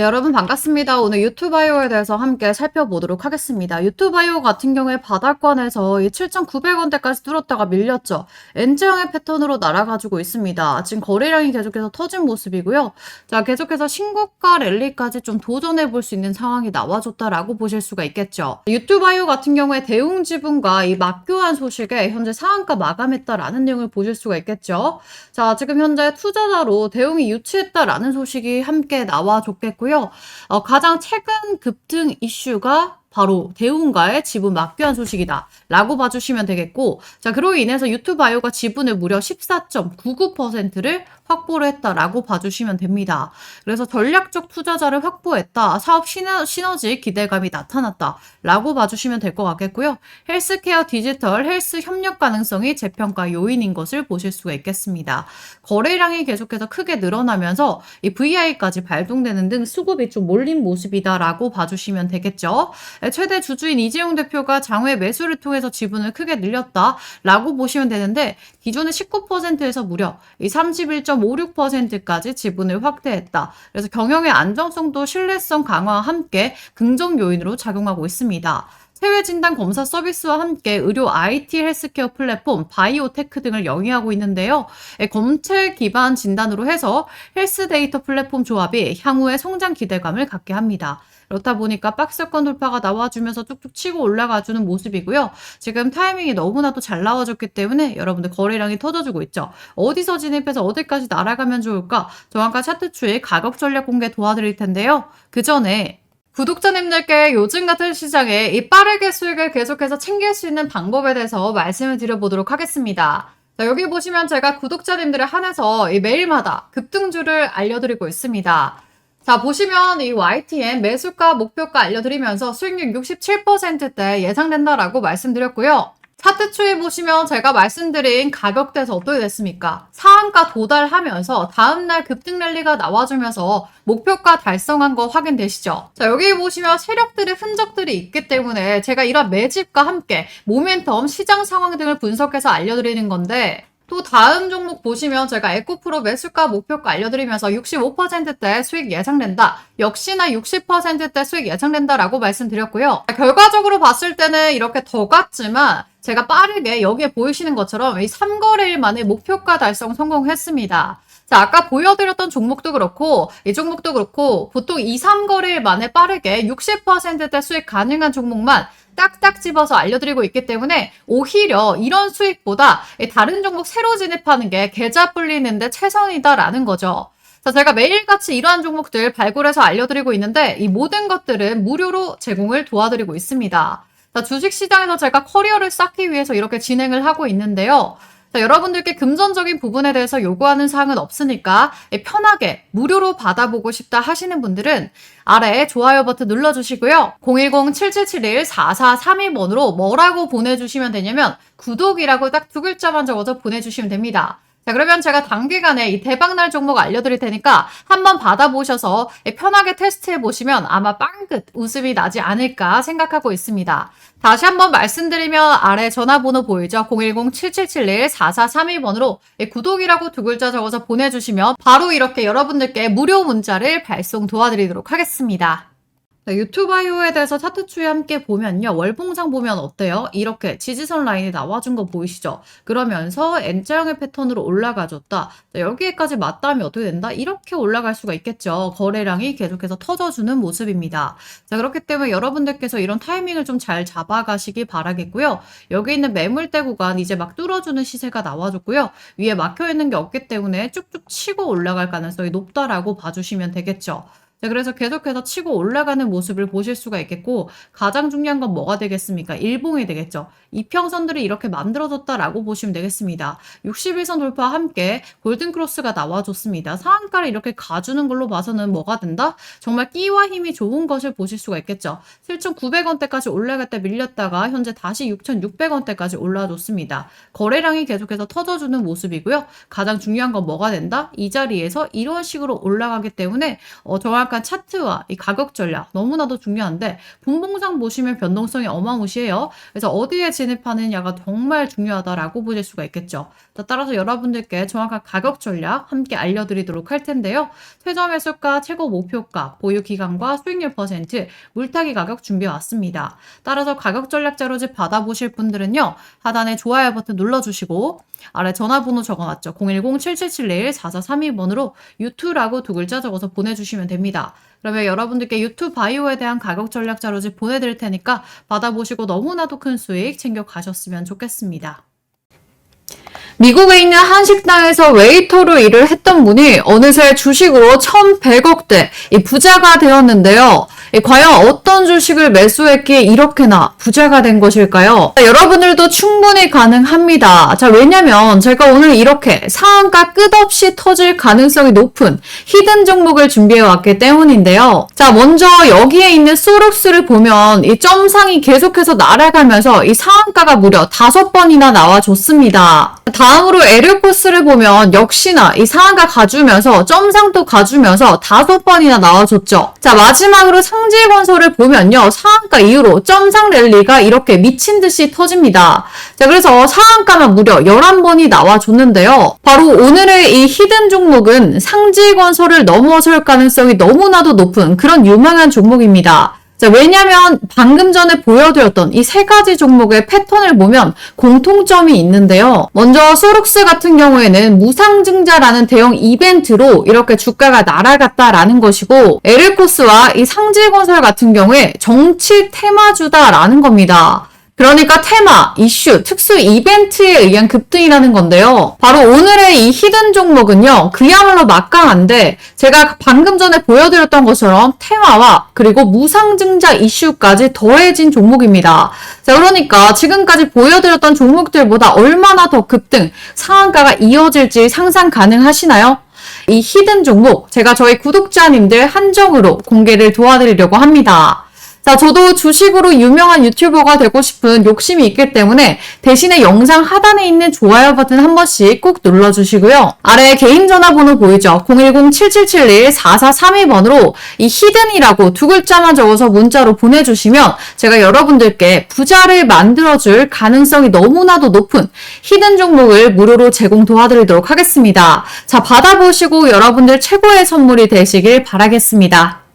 네, 여러분 반갑습니다. 오늘 유튜바이오에 대해서 함께 살펴보도록 하겠습니다. 유튜바이오 같은 경우에 바닥권에서 이 7,900원대까지 뚫었다가 밀렸죠. N자형의 패턴으로 날아가지고 있습니다. 지금 거래량이 계속해서 터진 모습이고요. 자, 계속해서 신고가 랠리까지 좀 도전해 볼 수 있는 상황이 나와줬다라고 보실 수가 있겠죠. 유튜바이오 같은 경우에 대웅 지분과 이 맞교환 소식에 현재 상한가 마감했다라는 내용을 보실 수가 있겠죠. 자, 지금 현재 투자자로 대웅이 유치했다라는 소식이 함께 나와줬겠고요. 어, 가장 최근 급등 이슈가 바로 대웅가의 지분 맞교환 소식이다. 라고 봐주시면 되겠고, 자, 그로 인해서 유튜바이오가 지분을 무려 14.99%를 확보를 했다라고 봐주시면 됩니다. 그래서 전략적 투자자를 확보했다. 사업 시너, 시너지 기대감이 나타났다. 라고 봐주시면 될 것 같겠고요. 헬스케어 디지털 헬스 협력 가능성이 재평가 요인인 것을 보실 수가 있겠습니다. 거래량이 계속해서 크게 늘어나면서 이 VI까지 발동되는 등 수급이 좀 몰린 모습이다라고 봐주시면 되겠죠. 최대 주주인 이재용 대표가 장외 매수를 통해서 지분을 크게 늘렸다라고 보시면 되는데 기존의 19%에서 무려 이 31.56%까지 지분을 확대했다. 그래서 경영의 안정성도 신뢰성 강화와 함께 긍정 요인으로 작용하고 있습니다. 해외 진단 검사 서비스와 함께 의료 IT 헬스케어 플랫폼 바이오테크 등을 영위하고 있는데요. 예, 검체 기반 진단으로 해서 헬스 데이터 플랫폼 조합이 향후의 성장 기대감을 갖게 합니다. 그렇다 보니까 박스권 돌파가 나와주면서 쭉쭉 치고 올라가주는 모습이고요. 지금 타이밍이 너무나도 잘 나와줬기 때문에 여러분들 거래량이 터져주고 있죠. 어디서 진입해서 어디까지 날아가면 좋을까? 정확한 차트 추의 가격 전략 공개 도와드릴 텐데요. 그 전에 구독자님들께 요즘 같은 시장에 이 빠르게 수익을 계속해서 챙길 수 있는 방법에 대해서 말씀을 드려보도록 하겠습니다. 자, 여기 보시면 제가 구독자님들을 한해서 이 매일마다 급등주를 알려드리고 있습니다. 자, 보시면 이 YTN 매수가, 목표가 알려드리면서 수익률 67%대 예상된다라고 말씀드렸고요. 차트 추이 보시면 제가 말씀드린 가격대에서 어떻게 됐습니까? 상한가 도달하면서 다음날 급등 랠리가 나와주면서 목표가 달성한 거 확인되시죠? 자, 여기 보시면 세력들의 흔적들이 있기 때문에 제가 이런 매집과 함께 모멘텀, 시장 상황 등을 분석해서 알려드리는 건데 또 다음 종목 보시면 제가 에코프로 매수가 목표가 알려드리면서 65%대 수익 예상된다. 역시나 60%대 수익 예상된다라고 말씀드렸고요. 결과적으로 봤을 때는 이렇게 더 같지만 제가 빠르게 여기에 보이시는 것처럼 이 3거래일 만에 목표가 달성 성공했습니다. 자, 아까 보여드렸던 종목도 그렇고, 이 종목도 그렇고, 보통 2, 3거래일 만에 빠르게 60%대 수익 가능한 종목만 딱딱 집어서 알려드리고 있기 때문에 오히려 이런 수익보다 다른 종목 새로 진입하는 게 계좌 불리는데 최선이다라는 거죠. 자, 제가 매일같이 이러한 종목들 발굴해서 알려드리고 있는데 이 모든 것들은 무료로 제공을 도와드리고 있습니다. 자, 주식시장에서 제가 커리어를 쌓기 위해서 이렇게 진행을 하고 있는데요. 자, 여러분들께 금전적인 부분에 대해서 요구하는 사항은 없으니까 편하게 무료로 받아보고 싶다 하시는 분들은 아래 좋아요 버튼 눌러주시고요. 010-7771-4432번으로 뭐라고 보내주시면 되냐면 구독이라고 딱 두 글자만 적어서 보내주시면 됩니다. 자, 그러면 제가 단기간에 이 대박날 종목 알려드릴 테니까 한번 받아보셔서 편하게 테스트해 보시면 아마 빵긋 웃음이 나지 않을까 생각하고 있습니다. 다시 한번 말씀드리면 아래 전화번호 보이죠? 010-7771-4432번으로 구독이라고 두 글자 적어서 보내주시면 바로 이렇게 여러분들께 무료 문자를 발송 도와드리도록 하겠습니다. 네, 유튜바이오에 대해서 차트 추이 함께 보면요. 월봉상 보면 어때요? 이렇게 지지선 라인이 나와준 거 보이시죠? 그러면서 N자형의 패턴으로 올라가줬다. 자, 여기에까지 맞다면 어떻게 된다? 이렇게 올라갈 수가 있겠죠. 거래량이 계속해서 터져주는 모습입니다. 자, 그렇기 때문에 여러분들께서 이런 타이밍을 좀 잘 잡아가시기 바라겠고요. 여기 있는 매물대 구간 이제 막 뚫어주는 시세가 나와줬고요. 위에 막혀있는 게 없기 때문에 쭉쭉 치고 올라갈 가능성이 높다라고 봐주시면 되겠죠. 자, 그래서 계속해서 치고 올라가는 모습을 보실 수가 있겠고, 가장 중요한 건 뭐가 되겠습니까? 일봉이 되겠죠. 이평선들이 이렇게 만들어졌다라고 보시면 되겠습니다. 61선 돌파와 함께 골든크로스가 나와줬습니다. 상한가를 이렇게 가주는 걸로 봐서는 뭐가 된다? 정말 끼와 힘이 좋은 것을 보실 수가 있겠죠. 7,900원대까지 올라갔다 밀렸다가 현재 다시 6,600원대까지 올라줬습니다. 거래량이 계속해서 터져주는 모습이고요. 가장 중요한 건 뭐가 된다? 이 자리에서 이런 식으로 올라가기 때문에 어, 정말 정확한 차트와 이 가격 전략 너무나도 중요한데 분봉상 보시면 변동성이 어마무시해요. 그래서 어디에 진입하느냐가 정말 중요하다라고 보실 수가 있겠죠. 자, 따라서 여러분들께 정확한 가격 전략 함께 알려드리도록 할 텐데요. 최저 매수가, 최고 목표가, 보유 기간과 수익률 퍼센트, 물타기 가격 준비해 왔습니다. 따라서 가격 전략 자료집 받아보실 분들은요. 하단에 좋아요 버튼 눌러주시고 아래 전화번호 적어놨죠. 010-7771-4432번으로 유튜라고 두 글자 적어서 보내주시면 됩니다. 그러면 여러분들께 유튜브 바이오에 대한 가격 전략 자료집 보내드릴 테니까 받아보시고 너무나도 큰 수익 챙겨 가셨으면 좋겠습니다. 미국에 있는 한 식당에서 웨이 터로 일을 했던 분이 어느새 주식으로 1,100억대 이 부자가 되었는데요. 이 과연 어떤 주식을 매수했기에 이렇게나 부자가 된 것일까요? 자, 여러분들도 충분히 가능합니다. 자, 왜냐면 제가 오늘 이렇게 상한가 끝없이 터질 가능성이 높은 히든 종목을 준비해 왔기 때문인데요. 자, 먼저 여기에 있는 소록스를 보면 이 점상이 계속해서 날아가면서 이 상한가가 무려 다섯 번이나 나와줬습니다. 다음으로 에르코스를 보면 역시 나 이 상한가 가주면서 점상도 가주면서 다섯 번이나 나와줬죠. 자, 마지막으로 상지건설을 보면요. 상한가 이후로 점상 랠리가 이렇게 미친 듯이 터집니다. 자, 그래서 상한가만 무려 11번이 나와줬는데요. 바로 오늘의 이 히든 종목은 상지건설을 넘어설 가능성이 너무나도 높은 그런 유망한 종목입니다. 자, 왜냐면 방금 전에 보여드렸던 이 세 가지 종목의 패턴을 보면 공통점이 있는데요. 먼저 소룩스 같은 경우에는 무상증자라는 대형 이벤트로 이렇게 주가가 날아갔다라는 것이고 에르코스와 이 상지건설 같은 경우에 정치 테마주다라는 겁니다. 그러니까 테마, 이슈, 특수 이벤트에 의한 급등이라는 건데요. 바로 오늘의 이 히든 종목은요. 그야말로 막강한데 제가 방금 전에 보여드렸던 것처럼 테마와 그리고 무상증자 이슈까지 더해진 종목입니다. 자, 그러니까 지금까지 보여드렸던 종목들보다 얼마나 더 급등, 상한가가 이어질지 상상 가능하시나요? 이 히든 종목 제가 저희 구독자님들 한정으로 공개를 도와드리려고 합니다. 자, 저도 주식으로 유명한 유튜버가 되고 싶은 욕심이 있기 때문에 대신에 영상 하단에 있는 좋아요 버튼 한 번씩 꼭 눌러주시고요. 아래 개인 전화번호 보이죠? 010-7771-4432번으로 이 히든이라고 두 글자만 적어서 문자로 보내주시면 제가 여러분들께 부자를 만들어줄 가능성이 너무나도 높은 히든 종목을 무료로 제공 도와드리도록 하겠습니다. 자, 받아보시고 여러분들 최고의 선물이 되시길 바라겠습니다.